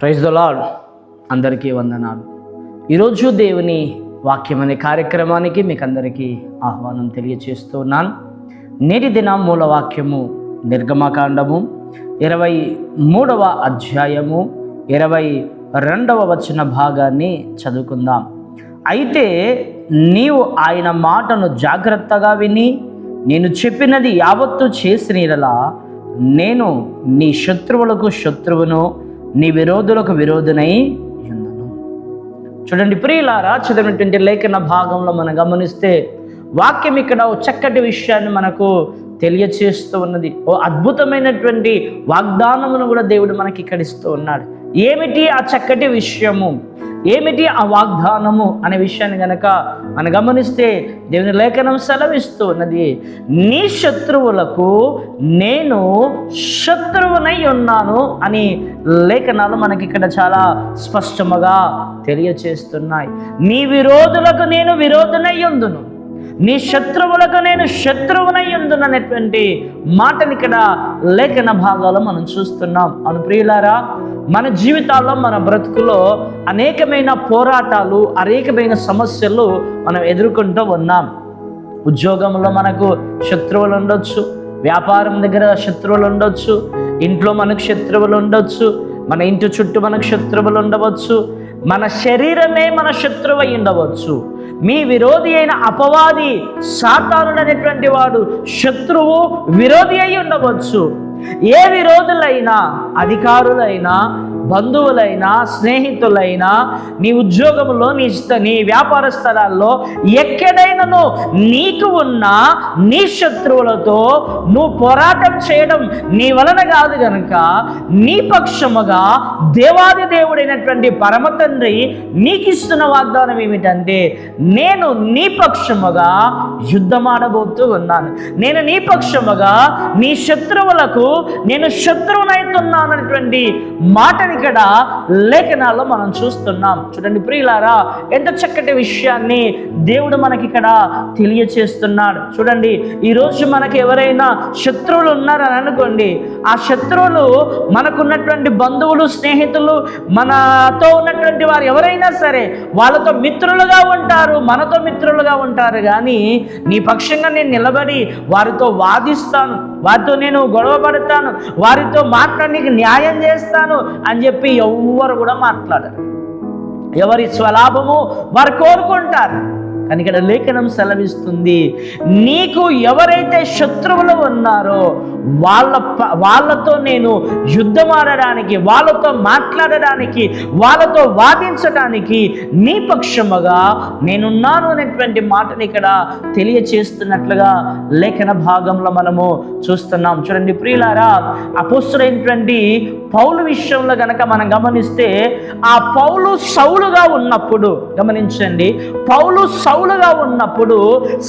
Praise the అందరికీ వందనాలు. ఈరోజు దేవుని వాక్యం అనే కార్యక్రమానికి మీకు అందరికీ ఆహ్వానం తెలియచేస్తున్నాను నేటి దిన మూల వాక్యము నిర్గమకాండము ఇరవై మూడవ అధ్యాయము ఇరవై రెండవ వచన భాగాన్ని చదువుకుందాం. అయితే నీవు ఆయన మాటను జాగ్రత్తగా విని నేను చెప్పినది యావత్తు చేసినలా నేను నీ శత్రువులకు శత్రువును నీ విరోధులకు విరోధునై ఉన్నాను చూడండి ప్రియులారా చదివినటువంటి లేఖన భాగంలో మనం గమనిస్తే వాక్యం ఇక్కడ ఓ చక్కటి విషయాన్ని మనకు తెలియచేస్తూ ఉన్నది. ఓ అద్భుతమైనటువంటి వాగ్దానమును కూడా దేవుడు మనకి ఇక్కడ ఇస్తూ ఉన్నాడు. ఏమిటి ఆ చక్కటి విషయము? ఏమిటి ఆ వాగ్దానము అనే విషయాన్ని గనక మనం గమనిస్తే దేవుని లేఖనం సెలవిస్తున్నది నీ శత్రువులకు నేను శత్రువునై ఉన్నాను అని లేఖనాలు మనకి ఇక్కడ చాలా స్పష్టముగా తెలియచేస్తున్నాయి. నీ విరోధులకు నేను విరోధనై ఉందును. నీ శత్రువులకు నేను శత్రువునై మాటని ఇక్కడ లేఖన భాగాలు మనం చూస్తున్నాం. అను ప్రియులారా మన జీవితాల్లో మన బ్రతుకులో అనేకమైన పోరాటాలు అనేకమైన సమస్యలు మనం ఎదుర్కొంటూ ఉన్నాం. ఉద్యోగంలో మనకు శత్రువులు ఉండొచ్చు వ్యాపారం దగ్గర శత్రువులు ఉండొచ్చు ఇంట్లో మనకు శత్రువులు ఉండొచ్చు మన ఇంటి చుట్టూ మనకు శత్రువులు ఉండవచ్చు మన శరీరమే మన శత్రువు అయి ఉండవచ్చు. మీ విరోధి అయిన అపవాది సాతానుడనేటువంటి వాడు శత్రువు విరోధి అయి ఉండవచ్చు. ఏ విరోధులైనా అధికారులైనా బంధువులైనా స్నేహితులైనా నీ ఉద్యోగంలో నీ నీ వ్యాపార స్థలాల్లో ఎక్కడైనాను నీకు ఉన్న నీ శత్రువులతో నువ్వు పోరాటం చేయడం నీ వలన కాదు గనుక నీ పక్షముగా దేవాది దేవుడైనటువంటి పరమ తండ్రి నీకు ఇస్తున్న వాగ్దానం ఏమిటంటే నేను నీ పక్షముగా యుద్ధమాడబోతూ ఉన్నాను. నేను నీ పక్షముగా నీ శత్రువులకు నేను శత్రువునైతున్నాను అనేటువంటి మాటని ఇక్కడ లేఖనాల్లో మనం చూస్తున్నాం. చూడండి ప్రియులారా ఎంత చక్కటి విషయాన్ని దేవుడు మనకి ఇక్కడ తెలియచేస్తున్నాడు. చూడండి ఈరోజు మనకి ఎవరైనా శత్రువులు ఉన్నారని అనుకోండి ఆ శత్రువులు మనకున్నటువంటి బంధువులు స్నేహితులు మనతో ఉన్నటువంటి వారు ఎవరైనా సరే వాళ్ళతో మిత్రులుగా ఉంటారు మనతో మిత్రులుగా ఉంటారు. కానీ నీ పక్షంగా నేను నిలబడి వారితో వాదిస్తాను. వారితో నేను గొడవ పడతాను. వారితో మాట్లాడి నీకు న్యాయం చేస్తాను అని చెప్పి ఎవ్వరు కూడా మాట్లాడరు. ఎవరి స్వలాభము వారు కోరుకుంటారు. కానీ ఇక్కడ లేఖనం సెలవిస్తుంది నీకు ఎవరైతే శత్రువులు ఉన్నారో వాళ్ళ వాళ్ళతో నేను యుద్ధం ఆడడానికి వాళ్ళతో మాట్లాడడానికి వాళ్ళతో వాదించడానికి నీ పక్షముగా నేనున్నాను అనేటువంటి మాటని ఇక్కడ తెలియచేస్తున్నట్లుగా లేఖన భాగంలో మనము చూస్తున్నాం. చూడండి ప్రియులారా అపోస్తుడైనటువంటి పౌలు విషయంలో గనక మనం గమనిస్తే ఆ పౌలు సౌలుగా ఉన్నప్పుడు గమనించండి పౌలు సౌలుగా ఉన్నప్పుడు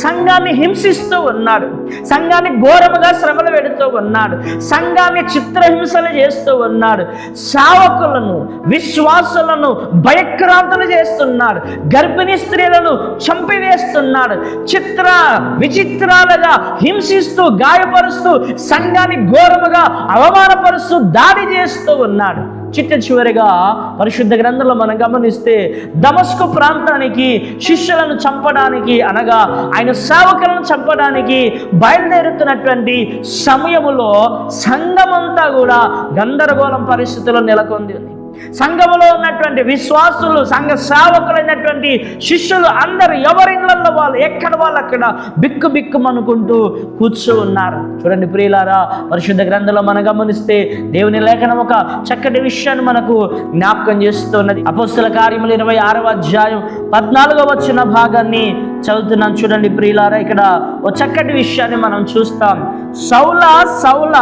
సంఘాన్ని హింసిస్తూ ఉన్నాడు. సంఘాన్ని ఘోరముగా శ్రమలు పెడుతూ ఉన్నాడు. సంఘాన్ని చిత్రహింసలు చేస్తూ ఉన్నాడు. సావకులను విశ్వాసులను భయక్రాంతులు చేస్తున్నాడు. గర్భిణీ స్త్రీలను చంపివేస్తున్నాడు. చిత్ర విచిత్రాలుగా హింసిస్తూ గాయపరుస్తూ సంఘాన్ని ఘోరముగా అవమానపరుస్తూ దాడి చేస్తూ ఉన్నాడు. చిట్ట చివరిగా పరిశుద్ధ గ్రంథంలో మనం గమనిస్తే దమస్కు ప్రాంతానికి శిష్యులను చంపడానికి అనగా ఆయన సేవకులను చంపడానికి బయలుదేరుతున్నటువంటి సమయములో సంఘమంతా కూడా గందరగోళం పరిస్థితుల్లో నెలకొంది. సంఘములో ఉన్నటువంటి విశ్వాసులు సంఘ సేవకులైనటువంటి శిష్యులు అందరు ఎవరిళ్ళల్లో వాళ్ళు ఎక్కడ వాళ్ళు అక్కడ బిక్కు బిక్కు అనుకుంటూ కూర్చో ఉన్నారు. చూడండి ప్రియులారా పరిశుద్ధ గ్రంథంలో మనం గమనిస్తే దేవుని లేఖనం ఒక చక్కటి విషయాన్ని మనకు జ్ఞాపకం చేస్తున్నది. అపోస్తుల కార్యములు ఇరవై ఆరవ అధ్యాయం పద్నాలుగో వచ్చిన భాగాన్ని చదువుతున్నాం. చూడండి ప్రియులారా ఇక్కడ ఒక చక్కటి విషయాన్ని మనం చూస్తాం. సౌల సౌల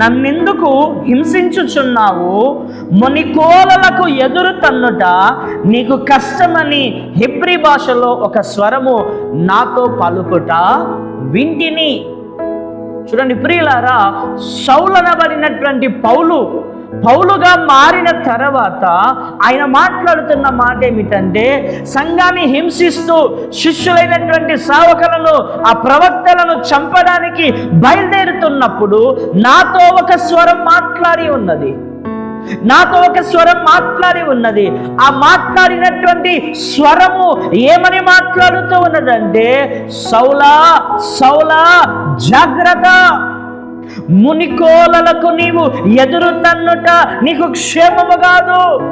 నన్నెందుకు హింసించుచున్నావు? మునికోలలకు ఎదురు తన్నుట నీకు కష్టమని హిబ్రి భాషలో ఒక స్వరము నాతో పలుకుట వింటిని. చూడండి ప్రియులారా సౌలనబడినటువంటి పౌలు పౌలుగా మారిన తర్వాత ఆయన మాట్లాడుతున్న మాట ఏమిటంటే సంఘాన్ని హింసిస్తూ శిష్యులైనటువంటి సేవకులను ఆ ప్రవక్తలను చంపడానికి బయలుదేరుతున్నప్పుడు నాతో ఒక స్వరం మాట్లాడి ఉన్నది. నాతో ఒక స్వరం మాట్లాడి ఉన్నది. ఆ మాట్లాడినటువంటి స్వరము ఏమని మాట్లాడుతూ ఉన్నదంటే సౌలా సౌలా జాగ్రత్త. మునికోలలకు నీవు ఎదురు తన్నుట నీకు క్షేమము కాదు.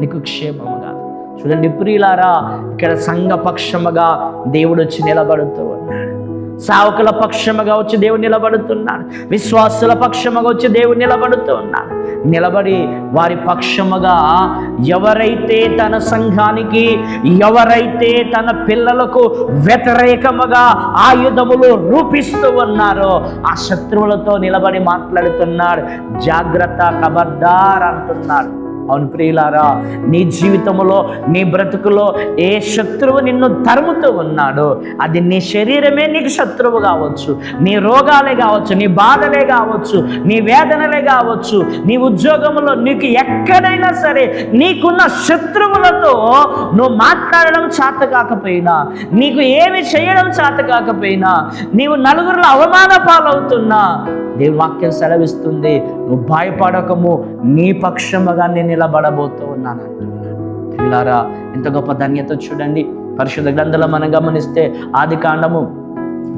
నీకు క్షేమము కాదు. చూడండి ప్రియులారా ఇక్కడ సంఘ పక్షముగా దేవుడు వచ్చి నిలబడుతూ ఉన్నాడు. సావకుల పక్షముగా వచ్చి దేవుడు నిలబడుతున్నాడు. విశ్వాసుల పక్షముగా వచ్చి దేవుడు నిలబడుతూ ఉన్నాడు. నిలబడి వారి పక్షముగా ఎవరైతే తన సంఘానికి ఎవరైతే తన పిల్లలకు వ్యతిరేకముగా ఆయుధములు రూపిస్తూ ఉన్నారో ఆ శత్రువులతో నిలబడి మాట్లాడుతున్నాడు. జాగ్రత్త కబర్దార్ అంటున్నాడు. అవును ప్రియులారా నీ జీవితంలో నీ బ్రతుకులో ఏ శత్రువు నిన్ను తరుముతూ ఉన్నాడో అది నీ శరీరమే నీకు శత్రువు కావచ్చు. నీ రోగాలే కావచ్చు నీ బాధలే కావచ్చు నీ వేదనలే కావచ్చు. నీ ఉద్యోగంలో నీకు ఎక్కడైనా సరే నీకున్న శత్రువులతో నువ్వు మాట్లాడడం చేత కాకపోయినా నీకు ఏమి చేయడం చేత కాకపోయినా నీవు నలుగురిలో అవమాన పాలవుతున్నా దేవుని వాక్యం సెలవిస్తుంది. నువ్వు భయపడకము నీ పక్షముగా నేను నిలబడబోతూ ఉన్నాను అంటున్నాడు. పిల్లారా ఎంత గొప్ప ధన్యత చూడండి. పరిశుద్ధ గ్రంథంలో మనం గమనిస్తే ఆది కాండము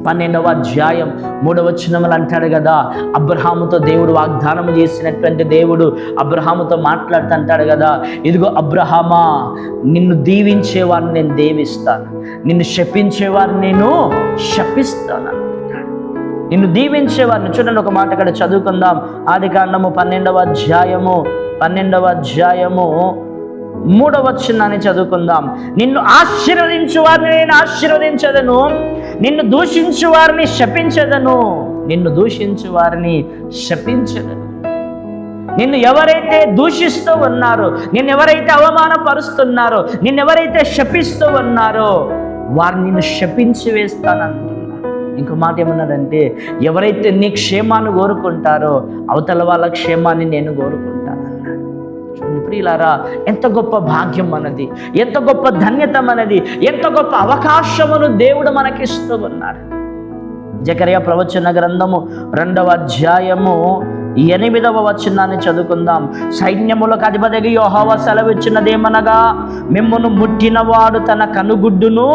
పన్నెండవ అధ్యాయం మూడవ వచనములు అంటాడు కదా అబ్రహాముతో దేవుడు వాగ్దానం చేసినటువంటి దేవుడు అబ్రహాముతో మాట్లాడుతూ అంటాడు కదా ఇదిగో అబ్రహామా నిన్ను దీవించేవారిని నేను దేవిస్తాను నిన్ను శపించేవారిని నేను శపిస్తాను. నిన్ను దీవించేవారిని. చూడండి ఒక మాట అక్కడ చదువుకుందాం. ఆది కాండము పన్నెండవ అధ్యాయము పన్నెండవ అధ్యాయము మూడవ చిన్నాన్ని చదువుకుందాం. నిన్ను ఆశీర్వదించు వారిని నేను ఆశీర్వదించదను. నిన్ను దూషించు వారిని శపించదను. నిన్ను దూషించు వారిని శపించదను. నిన్ను ఎవరైతే దూషిస్తూ ఉన్నారో నిన్ను ఎవరైతే అవమానపరుస్తున్నారో నిన్ను ఎవరైతే శపిస్తూ ఉన్నారో వారిని నిన్ను శపించి వేస్తానంటు ఇంకో మాట ఏమన్నాడంటే ఎవరైతే నీ క్షేమాన్ని కోరుకుంటారో అవతల వాళ్ళ క్షేమాన్ని నేను కోరుకుంటాను చూడండి ప్రియులారా ఎంత గొప్ప భాగ్యం మనది ఎంత గొప్ప ధన్యత మనది ఎంత గొప్ప అవకాశమును దేవుడు మనకిస్తూ ఉన్నాడు. జకర్య ప్రవచన గ్రంథము రెండవ అధ్యాయము ఎనిమిదవ వచనాన్ని చదువుకుందాం. సైన్యములకు అధిపతిగా యోహోవ సెలవిచ్చినదేమనగా మిమ్మను ముట్టినవాడు తన కనుగుడ్డును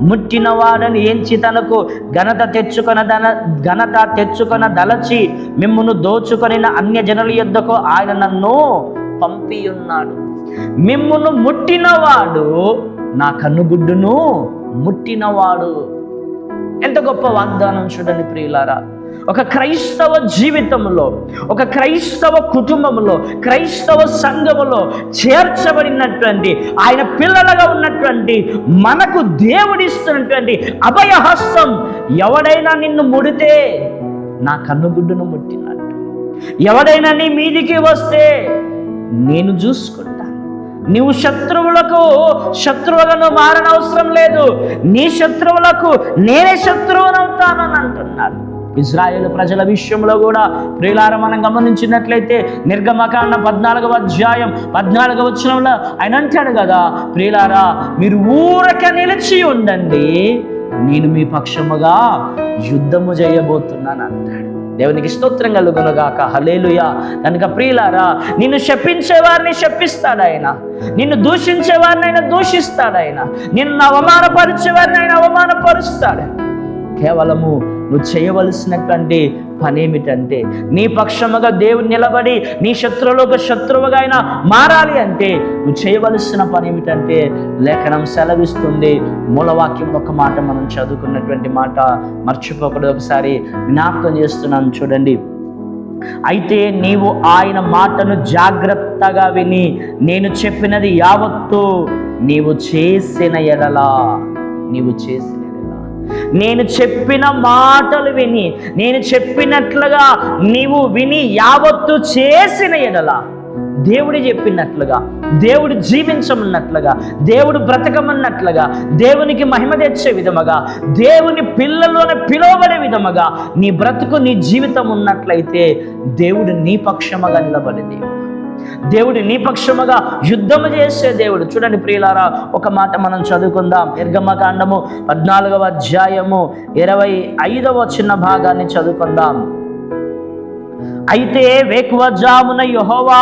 ముట్టినవాడని ఎంచి తనకు ఘనత తెచ్చుకొన దన ఘనత తెచ్చుకొన దలచి మిమ్మను దోచుకొని అన్య జనుల యొద్దకు ఆయన నన్ను పంపి ఉన్నాడు మిమ్మును ముట్టినవాడు నా కన్నుగుడ్డును ముట్టినవాడు. ఎంత గొప్ప వాగ్దానం చూడండి ప్రియులారా. ఒక క్రైస్తవ జీవితంలో ఒక క్రైస్తవ కుటుంబంలో క్రైస్తవ సంఘములో చేర్చబడినటువంటి ఆయన పిల్లలుగా ఉన్నటువంటి మనకు దేవుడిస్తున్నటువంటి అభయహస్తం ఎవడైనా నిన్ను ముడితే నా కన్నుగుడ్డును ముట్టినట్టు. ఎవడైనా నీ మీదికి వస్తే నేను చూసుకుంటాను నీవు శత్రువులకు శత్రువులను మారనవసరం లేదు. నీ శత్రువులకు నేనే శత్రువునవుతానని అంటున్నాడు ఇజ్రాయేల్ ప్రజల విషయంలో కూడా ప్రియులార మనం గమనించినట్లయితే నిర్గమకాండ పద్నాలుగవ అధ్యాయం పద్నాలుగవ వచనంలో ఆయన అంటాడు కదా ప్రియులారా మీరు ఊరక నిలిచి ఉండండి నేను మీ పక్షముగా యుద్ధము చేయబోతున్నాను అంటాడు. దేవునికి స్తోత్రం కలుగునుగాక. హలేలుయా కనుక ప్రియులారా నిన్ను శపించే వారిని శపిస్తాడు ఆయన నిన్ను దూషించే వారిని ఆయన దూషిస్తాడు ఆయన నిన్ను అవమానపరిచే వారిని ఆయన అవమానపరుస్తాడు. కేవలము నువ్వు చేయవలసినటువంటి పని ఏమిటంటే నీ పక్షముగా దేవుడు నిలబడి నీ శత్రువులకు శత్రువుగా అయినా మారాలి అంటే నువ్వు చేయవలసిన పని ఏమిటంటే లేఖనం సెలవిస్తుంది. మూలవాక్యం ఒక మాట మనం చదువుకున్నటువంటి మాట మర్చిపోకూడదు. ఒకసారి జ్ఞాపకం చేస్తున్నాను చూడండి. అయితే నీవు ఆయన మాటను జాగ్రత్తగా విని నేను చెప్పినది యావత్తు నీవు చేసిన ఎడలా నీవు చేసిన నేను చెప్పిన మాటలు విని నేను చెప్పినట్లుగా నీవు విని యావత్తు చేసిన ఎడల దేవుడు చెప్పినట్లుగా దేవుడు జీవించమన్నట్లుగా దేవుడు బ్రతకమన్నట్లుగా దేవునికి మహిమ తెచ్చే విధముగా దేవుని పిల్లలోనే పిలువబడే విధముగా నీ బ్రతుకు నీ జీవితం ఉన్నట్లయితే దేవుడు నీ పక్షముగా నిలబడి దేవుడు. దేవుడు నీ పక్షముగా యుద్ధము చేసే దేవుడు. చూడండి ప్రియులారా ఒక మాట మనం చదువుకుందాం. నిర్గమకాండము పద్నాలుగవ అధ్యాయము ఇరవై ఐదవ చిన్న భాగాన్ని చదువుకుందాం. అయితే వేకువజామున యహోవా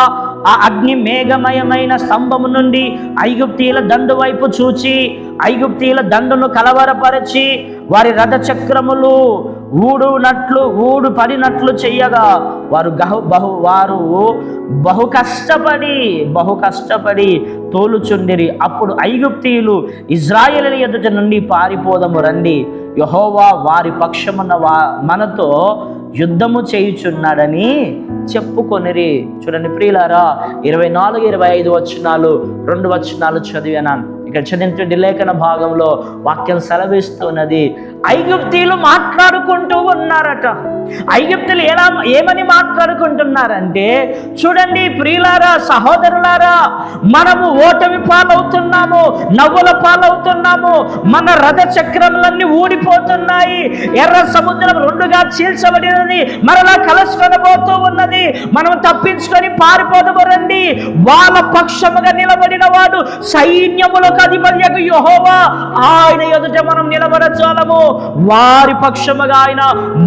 ఆ అగ్ని మేఘమయమైన స్తంభము నుండి ఐగుప్తీల దండు వైపు చూచి ఐగుప్తీల దండును కలవరపరచి వారి రథ చక్రములు ఊడునట్లు ఊడు పడినట్లు చెయ్యగా. వారు గహు బహు వారు బహు కష్టపడి బహు కష్టపడి తోలుచుండిరి. అప్పుడు ఐగుప్తీయులు ఇజ్రాయేల్ ఎదుట నుండి పారిపోదము రండి. యహోవా వారి పక్షమున్న వా మనతో యుద్ధము చేయుచున్నాడని చెప్పుకొనిరి. చూడండి ప్రియులారా ఇరవై నాలుగు ఇరవై ఐదు వచనాలు రెండు వచనాలు చదివాను. ఇక్కడ చదివించండి లేఖన భాగంలో వాక్యం సెలవిస్తున్నది. ఐగుప్తీలు మాట్లాడుకుంటూ ఉన్నారట. ఐగుప్తులు ఎలా ఏమని మాట్లాడుకుంటున్నారంటే చూడండి ప్రియులారా సహోదరులారా మనము ఓటమి పాలవుతున్నాము నవ్వుల పాలవుతున్నాము మన రథ చక్రములన్నీ ఊడిపోతున్నాయి ఎర్ర సముద్రం రెండుగా చీల్చబడినది మరలా కలుసుకొనబోతూ ఉన్నది మనం తప్పించుకొని పారిపోదము రండి. వాళ్ళ పక్షముగా నిలబడిన వాడు సైన్యములకు అధిపత్యకు యహోవా ఆయన ఎదుట మనం నిలబడచాలము. వారి పక్షముగా ఆయన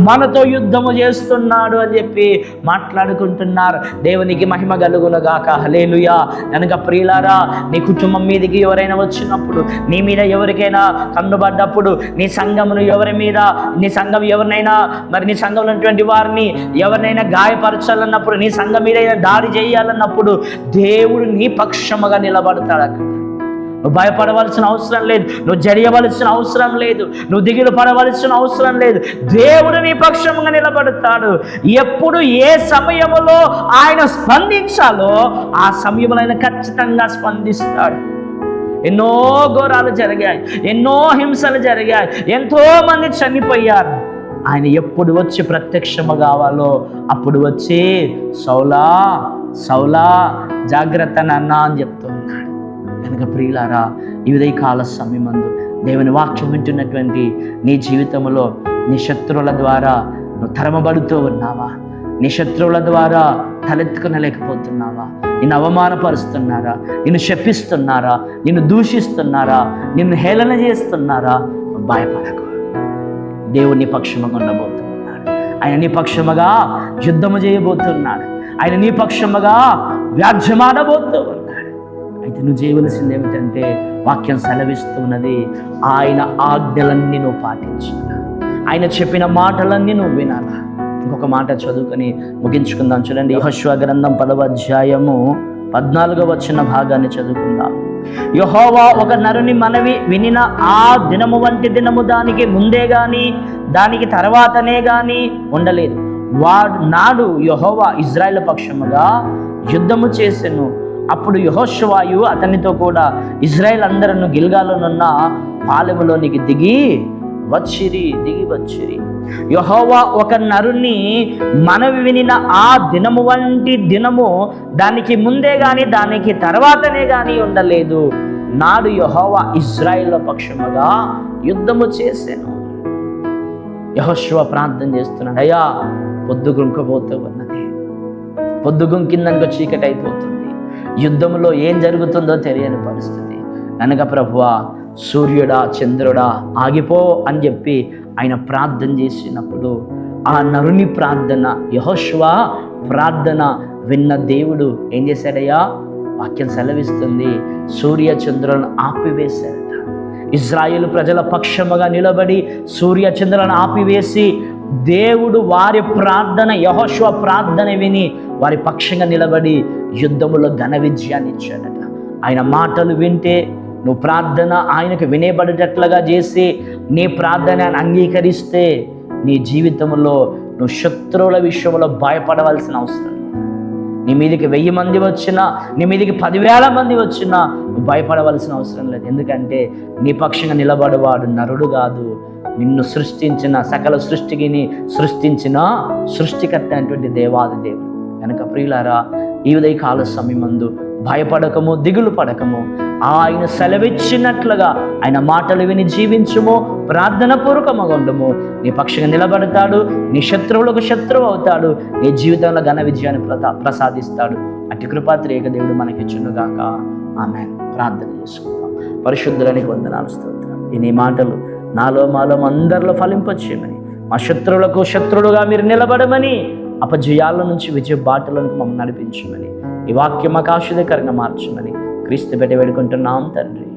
మనతో యుద్ధము చేస్తున్నాడు అని చెప్పి మాట్లాడుకుంటున్నారు. దేవునికి మహిమ కలుగునగాక. హలేలుయా కనుక ప్రియులారా నీ కుటుంబం మీదకి ఎవరైనా వచ్చినప్పుడు నీ మీద ఎవరికైనా కన్నుబడ్డప్పుడు నీ సంఘమును ఎవరి మీద నీ సంఘం ఎవరినైనా మరి నీ సంఘంలో ఉన్నటువంటి వారిని ఎవరినైనా గాయపరచాలన్నప్పుడు నీ సంఘం మీద ఏదైనా దాడి చేయాలన్నప్పుడు దేవుడు నీ పక్షముగా నిలబడతాడు అక్కడ. నువ్వు భయపడవలసిన అవసరం లేదు. నువ్వు జరియవలసిన అవసరం లేదు. నువ్వు దిగులు పడవలసిన అవసరం లేదు. దేవుడు నీ పక్షంగా నిలబడతాడు. ఎప్పుడు ఏ సమయంలో ఆయన స్పందించాలో ఆ సమయంలో ఆయన ఖచ్చితంగా స్పందిస్తాడు. ఎన్నో ఘోరాలు జరిగాయి. ఎన్నో హింసలు జరిగాయి. ఎంతో మంది చనిపోయారు. ఆయన ఎప్పుడు వచ్చి ప్రత్యక్షము కావాలో అప్పుడు వచ్చి సౌలా సౌలా జాగ్రత్త నాన్న అని చెప్తున్నాడు కనుక ప్రియులారా ఈ ఉదయ కాల సమయమందు దేవుని వాక్యం వింటున్నటువంటి నీ జీవితంలో నీ శత్రువుల ద్వారా నువ్వు తరమబడుతూ ఉన్నావా? నీ శత్రువుల ద్వారా తలెత్తుకునలేకపోతున్నావా? నిన్ను అవమానపరుస్తున్నారా? నిన్ను శపిస్తున్నారా? నిన్ను దూషిస్తున్నారా? నిన్ను హేళన చేస్తున్నారా? భయపడకు. దేవుణ్ణి పక్షముగా ఉండబోతున్నాడు. ఆయన నీ పక్షముగా యుద్ధము చేయబోతున్నాడు. ఆయన నీ పక్షముగా వ్యాధ్యమాడబోతున్నాడు అయితే నువ్వు చేయవలసింది ఏమిటంటే వాక్యం సెలవిస్తున్నది ఆయన ఆజ్ఞలన్నీ నువ్వు పాటించాలా ఆయన చెప్పిన మాటలన్నీ నువ్వు వినాలా. ఇంకొక మాట చదువుకొని ముగించుకుందాం. చూడండి యహశ్వ గ్రంథం పదవ అధ్యాయము పద్నాలుగవ వచ్చిన భాగాన్ని చదువుకుందాం. యహోవా ఒక నరుని మనవి వినిన ఆ దినము వంటి దినము దానికి ముందే గాని దానికి తర్వాతనే గాని ఉండలేదు. వాడు నాడు యహోవా ఇజ్రాయెల్ పక్షముగా యుద్ధము చేసెను. అప్పుడు యహోశ్వాయు అతనితో కూడా ఇజ్రాయెల్ అందరూ గిల్గాలోనున్న పాలెములోనికి దిగి వచ్చిరి దిగి వచ్చిరి. యహోవా ఒక నరుని మనవి వినిన ఆ దినము వంటి దినము దానికి ముందే కానీ దానికి తర్వాతనే కానీ ఉండలేదు. నాడు యహోవా ఇజ్రాయిల్ పక్షముగా యుద్ధము చేశాను యహోశివ ప్రార్థన చేస్తున్నాడు అయ్యా పొద్దుగుంకపోతూ ఉన్నది. పొద్దుగుంకిందనుకో చీకటి అయిపోతుంది యుద్ధంలో ఏం జరుగుతుందో తెలియని పరిస్థితి. కనుక ప్రభువా సూర్యుడా చంద్రుడా ఆగిపో అని చెప్పి ఆయన ప్రార్థన చేసినప్పుడు ఆ నరుని ప్రార్థన యహోష్వా ప్రార్థన విన్న దేవుడు ఏం చేశాడయ్యా? వాక్యం సెలవిస్తుంది. సూర్య చంద్రులను ఆపివేశాడట ఇజ్రాయేల్ ప్రజల పక్షముగా నిలబడి సూర్య చంద్రులను ఆపివేసి దేవుడు వారి ప్రార్థన యహోశ్వ ప్రార్థన విని వారి పక్షంగా నిలబడి యుద్ధములో ఘన విజయాన్ని ఇచ్చాడట ఆయన మాటలు వింటే నువ్వు ప్రార్థన ఆయనకు వినేబడేటట్లుగా చేసి నీ ప్రార్థన అంగీకరిస్తే నీ జీవితంలో నువ్వు శత్రువుల విషయంలో భయపడవలసిన అవసరం లేదు. నీ మీదకి వెయ్యి మంది వచ్చినా నీ మీదకి పదివేల మంది వచ్చినా నువ్వు భయపడవలసిన అవసరం లేదు ఎందుకంటే నీ పక్షంగా నిలబడేవాడు నరుడు కాదు నిన్ను సృష్టించిన సకల సృష్టికిని సృష్టించిన సృష్టికర్త అయినటువంటి దేవాది దేవుడు. కనుక ప్రియులారా ఈ ఉదయ కాల సమయమందు భయపడకము దిగులు పడకము ఆయన సెలవిచ్చినట్లుగా ఆయన మాటలు విని జీవించుము ప్రార్థన పూర్వకముగా ఉండము. నీ పక్షంగా నిలబడతాడు నీ శత్రువులకు శత్రువు అవుతాడు నీ జీవితంలో ఘన విజయాన్ని ప్రతా ప్రసాదిస్తాడు. అటు కృపాత్రేక దేవుడు మనకి ఇచ్చునుగాక ఆమె ప్రార్థన చేసుకుందాం. పరిశుద్ధులని వందనాలు స్తోత్రం ఈ నీ మాటలు నాలో మాలో అందరిలో ఫలింపచేయమని. మా శత్రువులకు శత్రువులుగా మీరు నిలబడమని అపజయాల నుంచి విజయ బాటలకు మమ్మల్ని నడిపించమని. ఈ వాక్యం మాకు ఆశ్చర్యకరంగా మార్చమని క్రీస్తు పెట్టి వేడుకుంటున్నాం తండ్రి.